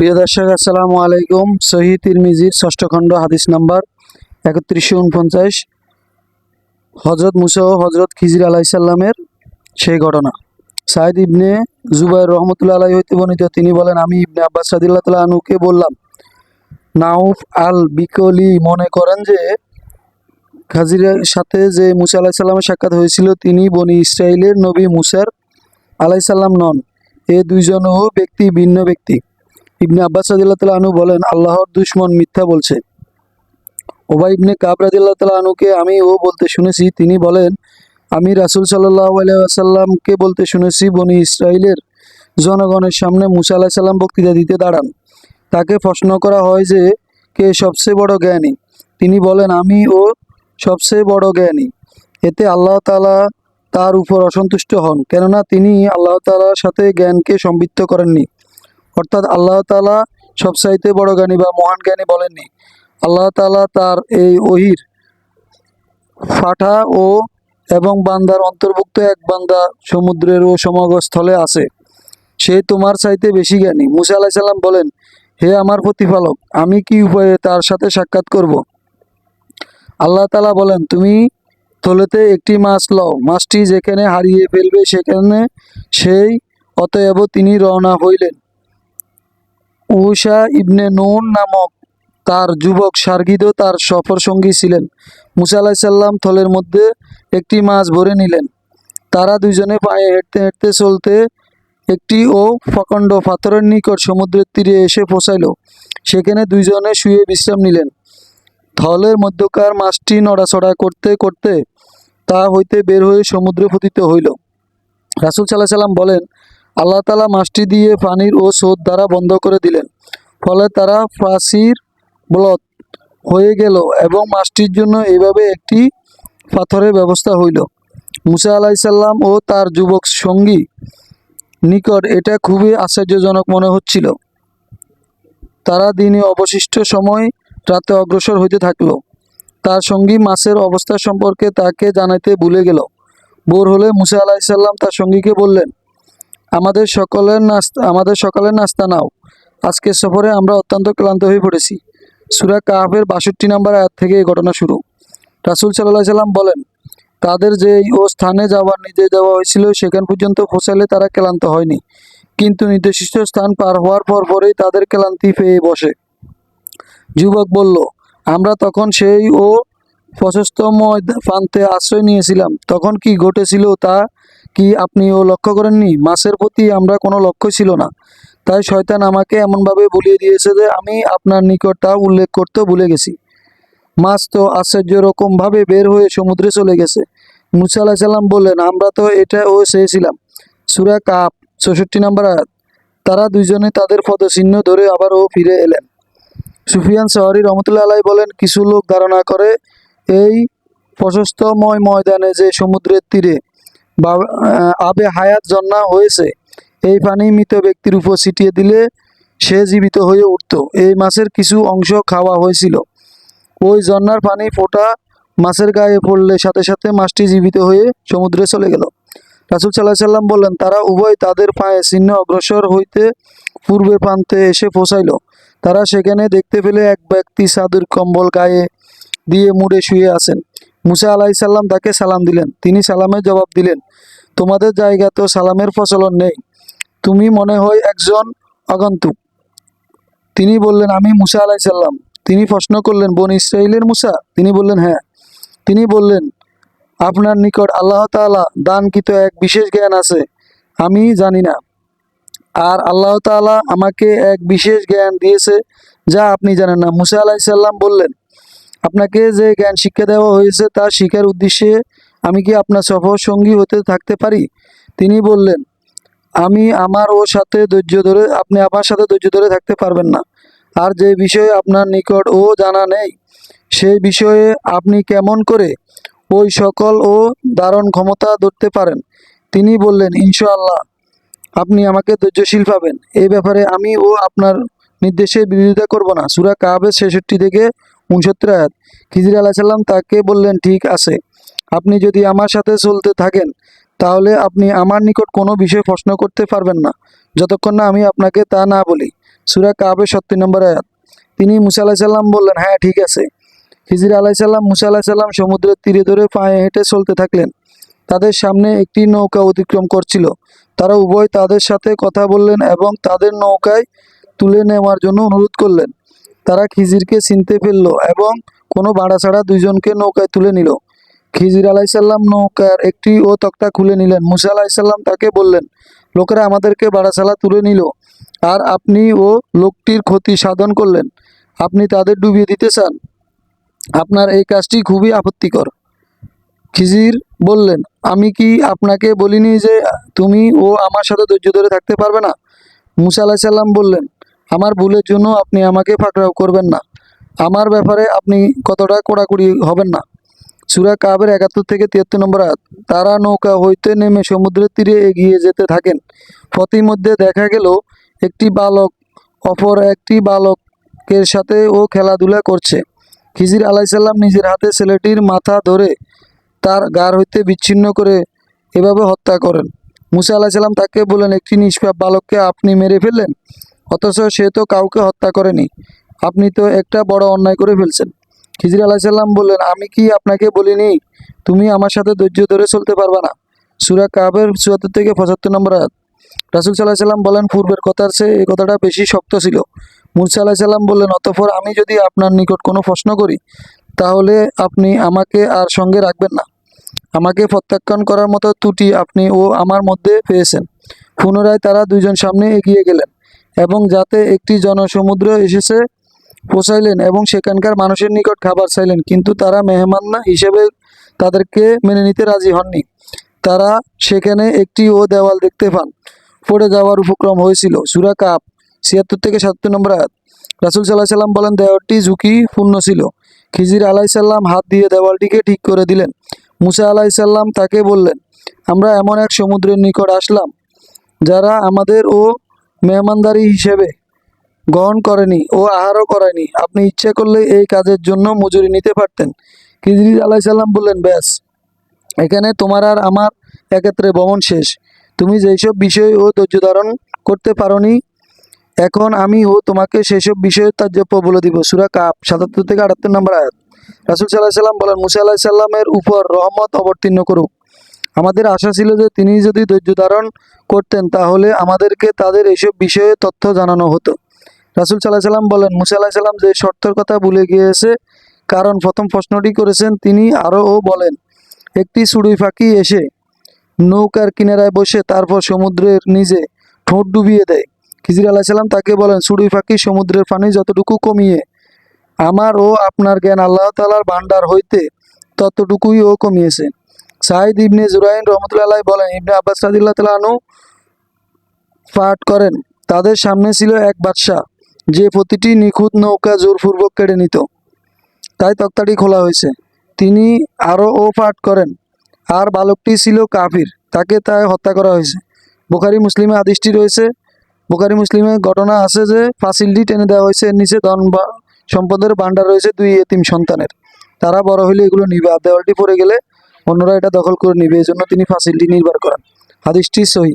প্রিয় দর্শক, আসসালামু আলাইকুম। সহি তিরমিজির ষষ্ঠ খণ্ড, হাদিস নাম্বার একত্রিশশো উনপঞ্চাশ। হজরত মুসা ও হজরত খিজির আলাইসাল্লামের সেই ঘটনা। সাইদ ইবনে জুবাইর রহমতুল্লাহ আলাই হইতে বর্ণিত। তিনি বলেন, আমি ইবনে আব্বাস সাদিল্লাহ তাল্লাহ আনুকে বললাম, নাউফ আল বিকলি মনে করেন যে খাজিরের সাথে যে মুসা আলাইসাল্লামের সাক্ষাৎ হয়েছিল, তিনি বনি ইসরায়েলের নবী মুসার আলাইসাল্লাম নন। এ দুইজনও ব্যক্তি, ভিন্ন ব্যক্তি। ইবনে আব্বাস রাদিল্লাহ তালা আনু বলেন, আল্লাহর দুশ্মন মিথ্যা বলছে। ওবা ইবনে কাব রাদিল্লাহ তালা আনুকে আমি ও বলতে শুনেছি, তিনি বলেন, আমি রাসুল সাল্লাহ আসাল্লামকে বলতে শুনেছি, বনি ইসরায়েলের জনগণের সামনে মুসা আলাহ সাল্লাম বক্তৃতা দিতে দাঁড়ান। তাকে প্রশ্ন করা হয় যে, কে সবচেয়ে বড় জ্ঞানী? তিনি বলেন, আমি ও সবচেয়ে বড় জ্ঞানী। এতে আল্লাহ তালা তার উপর অসন্তুষ্ট হন, কেননা তিনি আল্লাহ তালার সাথে জ্ঞানকে সম্পৃক্ত করেননি। অর্থাৎ আল্লাহ তালা সবচাইতে বড় জ্ঞানী বা মহান জ্ঞানী বলেননি। আল্লাহ তালা তার এই ওহির ফাটা ও এবং বান্দার অন্তর্ভুক্ত এক বান্দা সমুদ্রের ও সমগস্থলে আছে। সে তোমার চাইতে বেশি জ্ঞানী। মুসা আলাহ সাল্লাম বলেন, হে আমার প্রতিপালক, আমি কি উপায়ে তার সাথে সাক্ষাৎ করব? আল্লাহ তালা বলেন, তুমি থলেতে একটি মাছ লও। মাছটি যেখানে হারিয়ে ফেলবে সেখানে সেই, অতএব তিনি রওনা হইলেন। উষা ইবনে নুন নামক তার যুবক সার্গিদও তার সফর সঙ্গী ছিলেন। মুসা আলাহিসাল্লাম থলের মধ্যে একটি মাছ ভরে নিলেন। তারা দুইজনে পায়ে হেঁটতে হেঁটতে চলতে একটি ও ফকণ্ড পাথরের নিকট সমুদ্রের তীরে এসে পৌঁছাইল। সেখানে দুইজনে শুয়ে বিশ্রাম নিলেন। থলের মধ্যকার মাছটি নড়াচড়া করতে করতে তা হইতে বের হয়ে সমুদ্রে পতিত হইল। রাসুল সাল্লাহ সাল্লাম বলেন আল্লাহ তালা মাছটি দিয়ে পানির ও স্রোত দ্বারা বন্ধ করে দিলেন। ফলে তারা ফাঁসির ব্লত হয়ে গেল এবং মাছটির জন্য এইভাবে একটি পাথরের ব্যবস্থা হইল। মুসা আলাইসাল্লাম ও তার যুবক সঙ্গী নিকট এটা খুবই আশ্চর্যজনক মনে হচ্ছিল। তারা দিনে অবশিষ্ট সময় রাতে অগ্রসর হইতে থাকল। তার সঙ্গী মাছের অবস্থা সম্পর্কে তাকে জানাইতে ভুলে গেল। ভোর হলে মুসা আলাহিসাল্লাম তার সঙ্গীকে বললেন আমাদের সকলের নাস্তা আমাদের সকালের নাস্তা নাও। আজকের সফরে আমরা অত্যন্ত ক্লান্ত হয়ে পড়েছি। সুরা কাহাফের বাষট্টি নম্বর আয়াত থেকে এই ঘটনা শুরু। রাসুল সাল্লাহ সাল্লাম বলেন, তাদের যে ও স্থানে যাওয়ার নির্দেশ দেওয়া হয়েছিল, সেখান পর্যন্ত পৌঁছালে তারা ক্লান্ত হয়নি। কিন্তু নির্দিষ্ট স্থান পার হওয়ার পর পরেই তাদের ক্লান্তি পেয়ে বসে। যুবক বলল, আমরা তখন সেই ও প্রশস্তময় প্রান্তে আশ্রয় নিয়েছিলাম। তখন কি ঘটেছিল তা কি আপনিও লক্ষ্য করেননি? মাছের প্রতি আমরা কোনো লক্ষ্য ছিল না। তাই শয়তান আমাকে এমনভাবে বলিয়ে দিয়েছে যে আমি আপনার নিকট তা উল্লেখ করতে ভুলে গেছি। মাছ তো আশ্চর্য রকমভাবে বের হয়ে সমুদ্রে চলে গেছে। মুসা আলাহ সাল্লাম বললেন, আমরা তো এটা ও চেয়েছিলাম। সুরা কাপ চৌষট্টি নম্বর আয়াত। তারা দুইজনে তাদের পদচিহ্ন ধরে আবার ও ফিরে এলেন। সুফিয়ান শহরী রহমতুল্লাহ আলাই বলেন, কিছু লোক ধারণা করে, এই প্রশস্তময় ময়দানে যে সমুদ্রের তীরে আবে হায়াত জন্না হয়েছে। এই পানি মৃত ব্যক্তির উপর ছিটিয়ে দিলে সে জীবিত হয়ে উঠত। এই মাছের কিছু অংশ খাওয়া হয়েছিল। ওই ঝর্ণার পানি ফোটা মাছের গায়ে পড়লে সাথে সাথে মাছটি জীবিত হয়ে সমুদ্রে চলে গেল। রাসুল সাল্লাহ সাল্লাম বললেন, তারা উভয় তাদের পায়ে চিহ্ন অগ্রসর হইতে পূর্বে প্রান্তে এসে পৌঁছাইল। তারা সেখানে দেখতে পেলে এক ব্যক্তি সাদুর কম্বল গায়ে দিয়ে মুড়ে শুয়ে আছেন। মুসা আলাহি সাল্লাম তাকে সালাম দিলেন। তিনি সালামের জবাব দিলেন, তোমাদের জায়গা তো সালামের প্রচলন নেই। তুমি মনে হয় একজন আগন্তুক। তিনি বললেন, আমি মুসা আলাহি সাল্লাম তিনি প্রশ্ন করলেন, বোন ইসরায়েলের মুসা? তিনি বললেন হ্যাঁ। তিনি বললেন, আপনার নিকট আল্লাহ তাআলা দানকৃত এক বিশেষ জ্ঞান আছে, আমি জানি না। আর আল্লাহ তাআলা আমাকে এক বিশেষ জ্ঞান দিয়েছে, যা আপনি জানেন না। মুসা আলাহিসাল্লাম বললেন আপনাকে যে জ্ঞান শিক্ষা দেওয়া হয়েছে তা শিখার উদ্দেশ্যে আমি কি আপনার সফর সঙ্গী হতে থাকতে পারি? তিনি বললেন, আমি আমার ওর সাথে ধৈর্য ধরে, আপনি আমার সাথে ধৈর্য ধরে থাকতে পারবেন না। আর যে বিষয়ে আপনার নিকট ও জানা নেই সেই বিষয়ে আপনি কেমন করে ওই সকল ও দারণ ক্ষমতা ধরতে পারেন? তিনি বললেন, ইনশাআল্লাহ, আপনি আমাকে ধৈর্যশীল পাবেন। এই ব্যাপারে আমি ও আপনার নির্দেশের বিরোধিতা করব না। সুরা কাহাবের ছেষট্টি থেকে উনসত্তর আয়াত খিজির আলাহ সাল্লাম তাকে বললেন, ঠিক আছে, আপনি যদি আমার সাথে চলতে থাকেন, তাহলে আপনি আমার নিকট কোনো বিষয় প্রশ্ন করতে পারবেন না। যতক্ষণ না আমি আপনাকে তা না বলি। সুরা কাবের সত্তর নম্বর আয়াত। তিনি মুসা আলাহিসাল্লাম বললেন হ্যাঁ ঠিক আছে। খিজির আলাইসাল্লাম মুসা আলাহিসাল্লাম সমুদ্রের তীরে ধরে পায়ে হেঁটে চলতে থাকলেন। তাদের সামনে একটি নৌকা অতিক্রম করছিল। তারা উভয় তাদের সাথে কথা বললেন এবং তাদের নৌকায় তুলে নেওয়ার জন্য অনুরোধ করলেন। তারা খিজিরকে চিনতে ফেলল এবং কোনো বাড়া ছাড়া দুইজনকে নৌকায় তুলে নিল। খিজির আলাইসাল্লাম নৌকার একটি ও তক্তা খুলে নিলেন। মুসা আলাইসাল্লাম তাকে বললেন, লোকেরা আমাদেরকে বাড়াছাড়া তুলে নিল আর আপনি ও লোকটির ক্ষতি সাধন করলেন। আপনি তাদের ডুবিয়ে দিতে চান। আপনার এই কাজটি খুবই আপত্তিকর। খিজির বললেন, আমি কি আপনাকে বলিনি যে তুমি ও আমার সাথে ধৈর্য ধরে থাকতে পারবে না? মুসা আলাহিসাল্লাম বললেন আমার ভুলের জন্য আপনি আমাকে ফাঁকড়াও করবেন না। আমার ব্যাপারে আপনি কতটা কড়াকড়ি হবেন না। সুরা কাবের একাত্তর থেকে তিয়াত্তর নম্বর আয়াত, তারা নৌকা হইতে নেমে সমুদ্রের তীরে এগিয়ে যেতে থাকেন। পথিমধ্যে দেখা গেল, একটি বালক, অপর একটি বালকের সাথে ও খেলাধুলা করছে। খিজির আলাইসাল্লাম নিজের হাতে ছেলেটির মাথা ধরে তার গার হইতে বিচ্ছিন্ন করে এভাবে হত্যা করেন। মুসা আলাহিসাল্লাম তাকে বলেন একটি নিষ্পাপ বালককে আপনি মেরে ফেললেন? অথচ সে তো কাউকে হত্যা করেনি। আপনি তো একটা বড় অন্যায় করে ফেলছেন। খিজির আলাহিসাল্লাম বললেন, আমি কি আপনাকে বলিনি? তুমি আমার সাথে ধৈর্য ধরে চলতে পারবে না। সুরা কাবের চুয়াত্তর থেকে পঁচাত্তর নম্বর আয়াত। রাসুল সাল্লাহ সাল্লাম বলেন, পূর্বের কথার চেয়ে এই কথাটা বেশি শক্ত ছিল। মুসা আলাহ সাল্লাম বললেন, অতঃপর আমি যদি আপনার নিকট কোনো প্রশ্ন করি, তাহলে আপনি আমাকে আর সঙ্গে রাখবেন না। আমাকে প্রত্যাখ্যান করার মতো ত্রুটি আপনি ও আমার মধ্যে পেয়েছেন। পুনরায় তারা দুইজন সামনে এগিয়ে গেলেন। এবং যাতে একটি জনসমুদ্র এসেছে পৌঁছাইলেন এবং সেখানকার মানুষের নিকট খাবার চাইলেন। কিন্তু তারা মেহমান হিসেবে তাদেরকে মেনে নিতে রাজি হননি। তারা সেখানে একটি ও দেওয়াল দেখতে পান। পড়ে যাওয়ার উপক্রম হয়েছিল। সুরা কাপ ছিয়াত্তর থেকে সাতাত্তর নম্বর আয়াত। রাসুল সাল্লাহ সাল্লাম বলেন, দেওয়ালটি ঝুঁকিপূর্ণ ছিল। খিজির আলাইসাল্লাম হাত দিয়ে দেওয়ালটিকে ঠিক করে দিলেন। মুসা আলাইসাল্লাম তাকে বললেন, আমরা এমন এক সমুদ্রের নিকট আসলাম, যারা আমাদের ও মেহমানদারি হিসেবে গ্রহণ করেনি ও আহারও করেনি। আপনি ইচ্ছে করলে এই কাজের জন্য মজুরি নিতে পারতেন। খিজরির আলাইসাল্লাম বললেন, ব্যাস, এখানে তোমার আর আমার একত্রে ভ্রমণ শেষ। তুমি যেসব বিষয় ও ধৈর্য ধারণ করতে পারোনি, এখন আমি ও তোমাকে সেসব বিষয়ের তাজ্যপ্য বলে দিব। সুরা কাপ সাতাত্তর থেকে আটাত্তর নম্বর আয়াত। রাসুল সাল্লাহ সাল্লাম বলেন, মুসা আল্লাহ সাল্লামের উপর রহমত অবতীর্ণ করুক। আমাদের আশা ছিল যে তিনি যদি ধৈর্য ধারণ করতেন, তাহলে আমাদেরকে তাদের এসব বিষয়ে তথ্য জানানো হতো। রাসুল সাল্লাহ সাল্লাম বলেন, মুসা আল্লাহ সাল্লাম যে শর্তের কথা ভুলে গিয়েছে, কারণ প্রথম প্রশ্নটি করেছেন, তিনি আরও বলেন, একটি চুড়ুই পাখি এসে নৌকার কিনারায় বসে তারপর সমুদ্রের নিজে ঠোঁট ডুবিয়ে দেয়। খিজির আলাহিসাল্লাম তাকে বলেন চুড়ুই পাখি সমুদ্রের পানি যতটুকু কমিয়ে আমার ও আপনার জ্ঞান আল্লাহ তালার ভান্ডার হইতে ততটুকুই ও কমিয়েছে। সাহিদ ইবনে জুরাইন রহমতুল্লাহ বলেন, ইবনে আব্বাস রাদিল্লাহ তালা পাঠ করেন, তাদের সামনে ছিল এক বাদশাহ, যে প্রতিটি নিখুঁত নৌকা জোরপূর্বক কেড়ে নিত। তাই তক্তাটি খোলা হয়েছে। তিনি আরও ও পাঠ করেন, আর বালকটি ছিল কাফির, তাকে তাই হত্যা করা হয়েছে। বোখারি, মুসলিমে আদিষ্টি রয়েছে। বোখারি, মুসলিমে ঘটনা আছে যে ফাসিলটি টেনে দেওয়া হয়েছে, এর নিচে ধন সম্পদের ভাণ্ডার রয়েছে দুই এতিম সন্তানের। তারা বড় হলে এগুলো নিবে আর দেওয়ালটি পড়ে গেলে অন্যরা এটা দখল করে নিবে এজন্য জন্য তিনি ফাঁসিলটি নির্ভর করেন। হাদিসটি সহি।